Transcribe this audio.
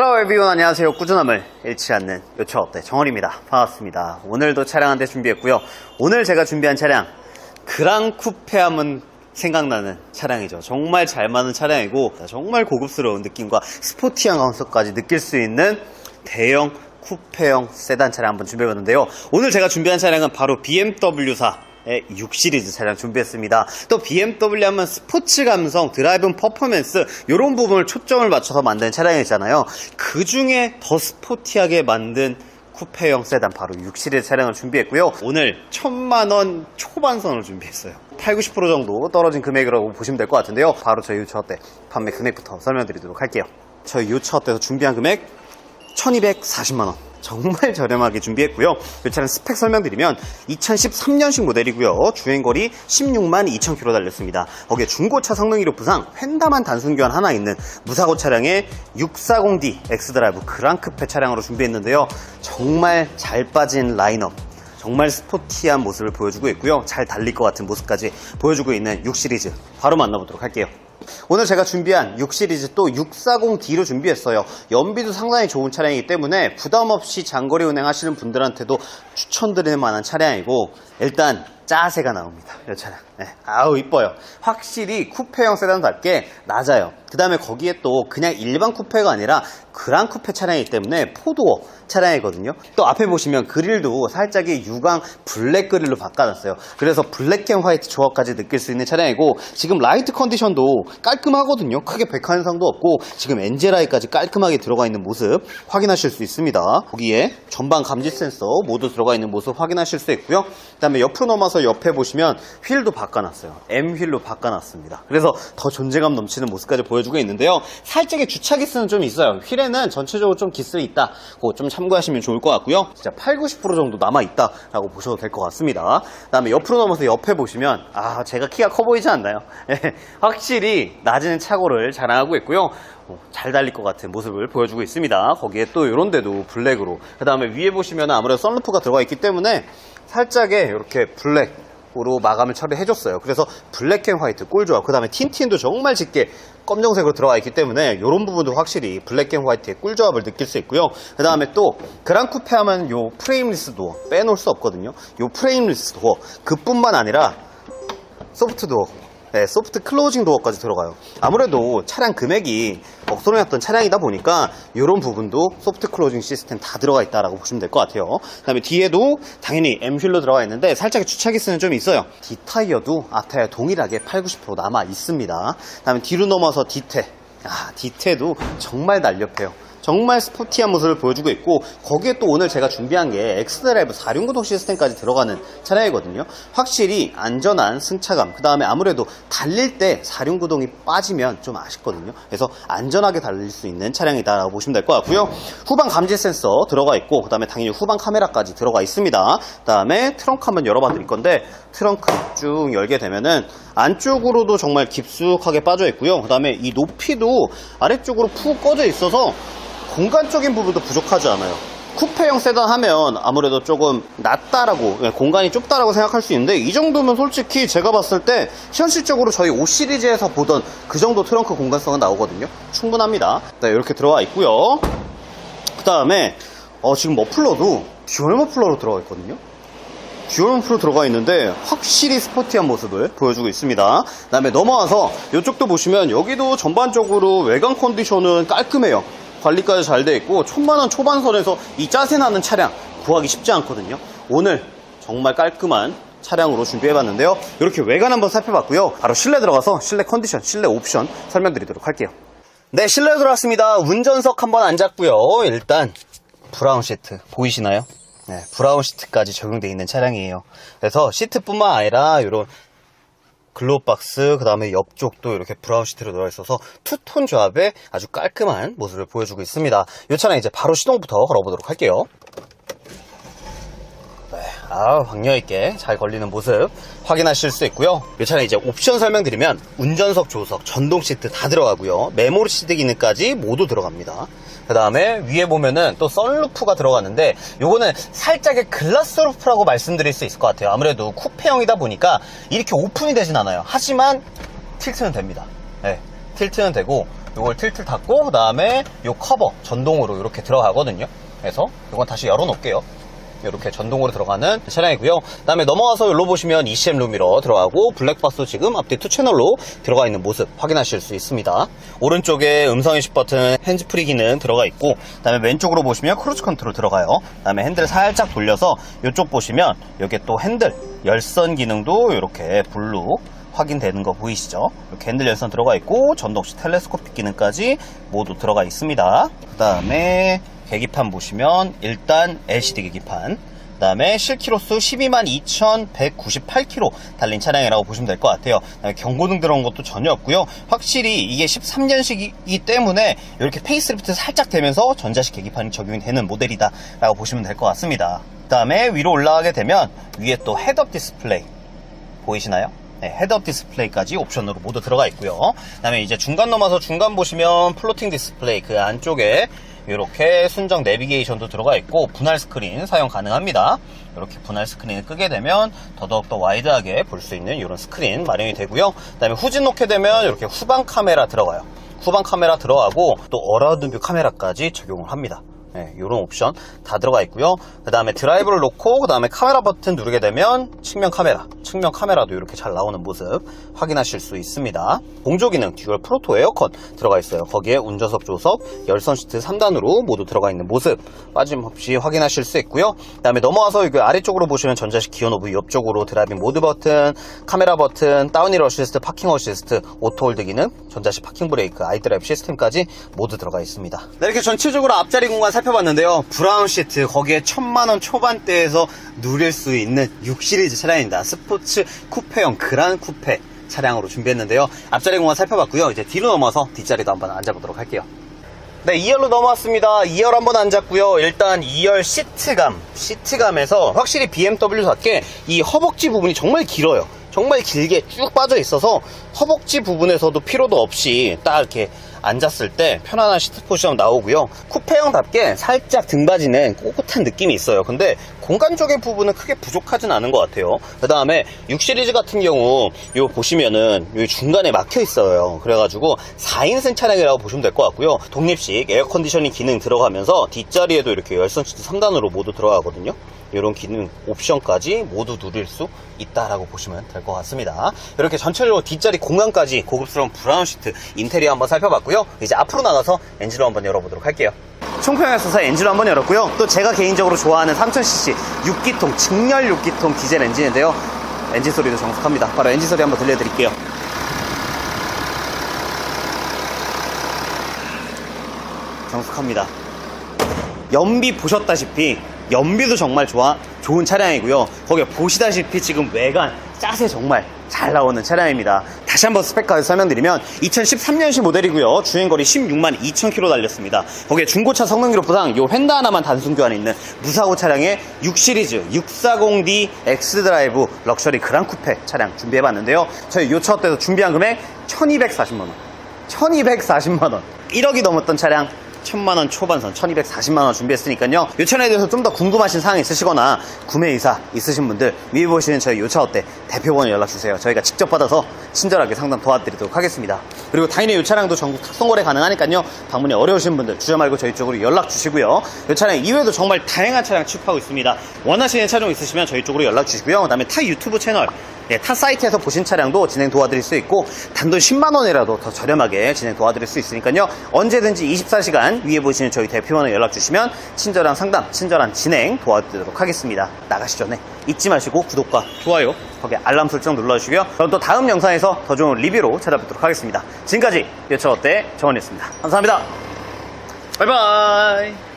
Hello everyone. 안녕하세요. 꾸준함을 잃지 않는 어때 정원입니다. 반갑습니다. 오늘도 차량 한 대 준비했고요. 오늘 제가 준비한 차량 그랑 쿠페 하면 생각나는 차량이죠. 정말 잘 맞는 차량이고 정말 고급스러운 느낌과 스포티한 감성까지 느낄 수 있는 대형 쿠페형 세단 차량 한번 준비해봤는데요. 오늘 제가 준비한 차량은 바로 BMW사 6 시리즈 차량 준비했습니다. 또 BMW 하면 스포츠 감성, 드라이브 퍼포먼스 이런 부분을 초점을 맞춰서 만든 차량이잖아요. 그 중에 더 스포티하게 만든 쿠페형 세단 바로 6 시리즈 차량을 준비했고요. 오늘 천만 원 초반선을 준비했어요. 8, 90% 정도 떨어진 금액이라고 보시면 될 것 같은데요. 바로 저희 유처 때 판매 금액부터 설명드리도록 할게요. 저희 유처 때에서 준비한 금액 1240만 원. 정말 저렴하게 준비했고요. 이 차량 스펙 설명드리면 2013년식 모델이고요. 주행거리 16만 2천 킬로 달렸습니다. 거기에 중고차 성능 이력 부상 휀다만 단순 교환 하나 있는 무사고 차량의 640D 엑스드라이브 그랑크페 차량으로 준비했는데요. 정말 잘 빠진 라인업 정말 스포티한 모습을 보여주고 있고요. 잘 달릴 것 같은 모습까지 보여주고 있는 6 시리즈 바로 만나보도록 할게요. 오늘 제가 준비한 6 시리즈 또 640D로 준비했어요. 연비도 상당히 좋은 차량이기 때문에 부담 없이 장거리 운행하시는 분들한테도 추천드리는 만한 차량이고 일단 짜세가 나옵니다. 이 차량. 네. 아우 이뻐요. 확실히 쿠페형 세단답게 낮아요. 그 다음에 거기에 또 그냥 일반 쿠페가 아니라 그랑 쿠페 차량이기 때문에 포도어 차량이거든요. 또 앞에 보시면 그릴도 살짝의 유광 블랙 그릴로 바꿔놨어요. 그래서 블랙 앤 화이트 조합까지 느낄 수 있는 차량이고 지금 라이트 컨디션도 깔끔하거든요. 크게 백화 현상도 없고 지금 엔젤라이까지 깔끔하게 들어가 있는 모습 확인하실 수 있습니다. 거기에 전방 감지 센서 모두 들어가 있는 모습 확인하실 수 있고요. 그 다음에 옆으로 넘어서 옆에 보시면 휠도 바꿔놨어요. M 휠로 바꿔놨습니다. 그래서 더 존재감 넘치는 모습까지 보여주고 있는데요. 살짝의 주차 기스는 좀 있어요. 휠에는 전체적으로 좀 기스가 있다. 그거 좀 참고하시면 좋을 것 같고요. 진짜 8, 90% 정도 남아있다라고 보셔도 될 것 같습니다. 그 다음에 옆으로 넘어서 옆에 보시면 아 제가 키가 커 보이지 않나요? 예, 확실히 낮은 차고를 자랑하고 있고요. 어, 잘 달릴 것 같은 모습을 보여주고 있습니다. 거기에 또 이런 데도 블랙으로 그 다음에 위에 보시면 아무래도 썬루프가 들어가 있기 때문에 살짝의 이렇게 블랙 으로 마감을 처리해줬어요. 그래서 블랙 앤 화이트 꿀조합. 그 다음에 틴틴도 정말 짙게 검정색으로 들어가 있기 때문에 이런 부분도 확실히 블랙 앤 화이트의 꿀조합을 느낄 수 있고요. 그 다음에 또 그랑 쿠페 하면 요 프레임리스 도어 빼놓을 수 없거든요. 요 프레임리스 도어 그뿐만 아니라 소프트 도어 네, 소프트 클로징 도어까지 들어가요. 아무래도 차량 금액이 억소로였던 차량이다 보니까 이런 부분도 소프트 클로징 시스템 다 들어가 있다라고 보시면 될 것 같아요. 그 다음에 뒤에도 당연히 M 휠로 들어가 있는데 살짝 주차 기스는 좀 있어요. D 타이어도 앞 타이어 동일하게 8, 90% 남아 있습니다. 그 다음에 뒤로 넘어서 D태, 아 D태도 정말 날렵해요. 정말 스포티한 모습을 보여주고 있고 거기에 또 오늘 제가 준비한 게 엑스드라이브 4륜구동 시스템까지 들어가는 차량이거든요. 확실히 안전한 승차감 그 다음에 아무래도 달릴 때 4륜구동이 빠지면 좀 아쉽거든요. 그래서 안전하게 달릴 수 있는 차량이다 라고 보시면 될 것 같고요. 후방 감지 센서 들어가 있고 그 다음에 당연히 후방 카메라까지 들어가 있습니다. 그 다음에 트렁크 한번 열어봐 드릴 건데 트렁크 쭉 열게 되면은 안쪽으로도 정말 깊숙하게 빠져 있고요. 그 다음에 이 높이도 아래쪽으로 푹 꺼져 있어서 공간적인 부분도 부족하지 않아요. 쿠페형 세단 하면 아무래도 조금 낮다라고 예, 공간이 좁다라고 생각할 수 있는데 이 정도면 솔직히 제가 봤을 때 현실적으로 저희 5 시리즈에서 보던 그 정도 트렁크 공간성은 나오거든요. 충분합니다. 네, 이렇게 들어가 있고요. 그 다음에 어, 지금 머플러도 듀얼 머플러로 들어가 있거든요. 듀얼 머플러 들어가 있는데 확실히 스포티한 모습을 보여주고 있습니다. 그 다음에 넘어와서 이쪽도 보시면 여기도 전반적으로 외관 컨디션은 깔끔해요. 관리까지 잘 돼 있고 천만원 초반선에서 이 짜세 나는 차량 구하기 쉽지 않거든요. 오늘 정말 깔끔한 차량으로 준비해봤는데요. 이렇게 외관 한번 살펴봤고요. 바로 실내 들어가서 실내 컨디션, 실내 옵션 설명드리도록 할게요. 네, 실내 들어왔습니다. 운전석 한번 앉았고요. 일단 브라운 시트 보이시나요? 네, 브라운 시트까지 적용되어 있는 차량이에요. 그래서 시트뿐만 아니라 이런 글로박스 그 다음에 옆쪽도 이렇게 브라운 시트로 들어가 있어서 투톤 조합의 아주 깔끔한 모습을 보여주고 있습니다. 이 차량 이제 바로 시동부터 걸어보도록 할게요. 네, 아 박력 있게 잘 걸리는 모습 확인하실 수 있고요. 이 차량 이제 옵션 설명드리면 운전석 조석 전동 시트 다 들어가고요. 메모리 시트 기능까지 모두 들어갑니다. 그 다음에 위에 보면은 또 썬루프가 들어가는데 요거는 살짝의 글라스 루프라고 말씀드릴 수 있을 것 같아요. 아무래도 쿠페형이다 보니까 이렇게 오픈이 되진 않아요. 하지만 틸트는 됩니다. 네, 틸트는 되고 요걸 틸트 닫고 그 다음에 요 커버 전동으로 이렇게 들어가거든요. 그래서 이건 다시 열어놓을게요. 이렇게 전동으로 들어가는 차량이고요. 그다음에 넘어가서 여기로 보시면 ECM 루미러 들어가고 블랙박스 지금 앞뒤 투 채널로 들어가 있는 모습 확인하실 수 있습니다. 오른쪽에 음성 인식 버튼, 핸즈프리 기능 들어가 있고 그다음에 왼쪽으로 보시면 크루즈 컨트롤 들어가요. 그다음에 핸들 살짝 돌려서 이쪽 보시면 여기 또 핸들 열선 기능도 이렇게 블루 확인되는 거 보이시죠? 이렇게 핸들 열선 들어가 있고 전동식 텔레스코픽 기능까지 모두 들어가 있습니다. 그 다음에 계기판 보시면 일단 LCD 계기판 그 다음에 실키로수 12만 2,198km 달린 차량이라고 보시면 될 것 같아요. 경고등 들어온 것도 전혀 없고요. 확실히 이게 13년식이기 때문에 이렇게 페이스리프트 살짝 되면서 전자식 계기판이 적용이 되는 모델이다 라고 보시면 될 것 같습니다. 그 다음에 위로 올라가게 되면 위에 또 헤드업 디스플레이 보이시나요? 네, 헤드업 디스플레이까지 옵션으로 모두 들어가 있고요. 그다음에 이제 중간 넘어서 중간 보시면 플로팅 디스플레이 그 안쪽에 이렇게 순정 내비게이션도 들어가 있고 분할 스크린 사용 가능합니다. 이렇게 분할 스크린을 끄게 되면 더더욱 더 와이드하게 볼 수 있는 이런 스크린 마련이 되고요. 그다음에 후진 놓게 되면 이렇게 후방 카메라 들어가요. 후방 카메라 들어가고 또 어라운드 뷰 카메라까지 적용을 합니다. 네, 이런 옵션 다 들어가 있고요. 그 다음에 드라이브를 놓고 그 다음에 카메라 버튼 누르게 되면 측면 카메라, 측면 카메라도 이렇게 잘 나오는 모습 확인하실 수 있습니다. 공조 기능 듀얼 프로토 에어컨 들어가 있어요. 거기에 운전석 조석, 열선 시트 3단으로 모두 들어가 있는 모습 빠짐없이 확인하실 수 있고요. 그 다음에 넘어와서 여기 아래쪽으로 보시면 전자식 기어 노브 옆쪽으로 드라이빙 모드 버튼, 카메라 버튼, 다운힐 어시스트, 파킹 어시스트, 오토 홀드 기능, 전자식 파킹 브레이크, 아이드라이브 시스템까지 모두 들어가 있습니다. 네, 이렇게 전체적으로 앞자리 공간 살펴 봤는데요. 브라운 시트 거기에 천만원 초반대에서 누릴 수 있는 6 시리즈 차량입니다. 스포츠 쿠페형 그란 쿠페 차량으로 준비했는데요. 앞자리 공간 살펴봤고요. 이제 뒤로 넘어서 뒷자리도 한번 앉아보도록 할게요. 네, 2열로 넘어왔습니다. 2열 한번 앉았고요. 일단 2열 시트감, 시트감에서 확실히 BMW답게 이 허벅지 부분이 정말 길어요. 정말 길게 쭉 빠져 있어서 허벅지 부분에서도 피로도 없이 딱 이렇게 앉았을 때 편안한 시트 포지션 나오고요. 쿠페형답게 살짝 등받이는 꼿꼿한 느낌이 있어요. 근데 공간적인 부분은 크게 부족하진 않은 것 같아요. 그 다음에 6 시리즈 같은 경우 요 보시면은 요 중간에 막혀 있어요. 그래가지고 4인승 차량이라고 보시면 될 것 같고요. 독립식 에어컨디셔닝 기능 들어가면서 뒷자리에도 이렇게 열선 시트 3단으로 모두 들어가거든요. 이런 기능 옵션까지 모두 누릴 수 있다라고 보시면 될 것 같습니다. 이렇게 전체적으로 뒷자리 공간까지 고급스러운 브라운 시트 인테리어 한번 살펴봤고요. 이제 앞으로 나가서 엔진을 한번 열어보도록 할게요. 총평에서 엔진을 한번 열었고요. 또 제가 개인적으로 좋아하는 3000cc 6기통 직렬 6기통 디젤 엔진인데요. 엔진 소리도 정숙합니다. 바로 엔진 소리 한번 들려드릴게요. 정숙합니다. 연비 보셨다시피 연비도 정말 좋아 좋은 차량이고요. 거기에 보시다시피 지금 외관 짜세 정말 잘 나오는 차량입니다. 다시 한번 스펙까지 설명드리면 2013년식 모델이고요. 주행거리 16만 2천 킬로 달렸습니다. 거기에 중고차 성능 기록부상 요 휀다 하나만 단순 교환에 있는 무사고 차량의 6 시리즈 640D X 드라이브 럭셔리 그란 쿠페 차량 준비해봤는데요. 저희 요차 때도 준비한 금액 1,240만 원. 1240만 원. 1억이 넘었던 차량 1000만원 초반선 1240만원 준비했으니까요. 이 차량에 대해서 좀 더 궁금하신 사항 있으시거나 구매 의사 있으신 분들 위에 보시는 저희 요차 어때? 대표번호 연락주세요. 저희가 직접 받아서 친절하게 상담 도와드리도록 하겠습니다. 그리고 당연히 이 차량도 전국 탁송거래 가능하니까요. 방문이 어려우신 분들 주저 말고 저희 쪽으로 연락 주시고요. 이 차량 이외에도 정말 다양한 차량 취급하고 있습니다. 원하시는 차량 있으시면 저희 쪽으로 연락 주시고요. 그 다음에 타 유튜브 채널 예, 타 사이트에서 보신 차량도 진행 도와드릴 수 있고 단돈 10만원이라도 더 저렴하게 진행 도와드릴 수 있으니까요. 언제든지 24시간 위에 보시는 저희 대표번호 연락 주시면 친절한 상담 친절한 진행 도와드리도록 하겠습니다. 나가시 전에 잊지 마시고 구독과 좋아요 거기 알람 설정 눌러주시고요. 그럼 또 다음 영상에서 더 좋은 리뷰로 찾아뵙도록 하겠습니다. 지금까지 여차 어때 정원이었습니다. 감사합니다. 바이바이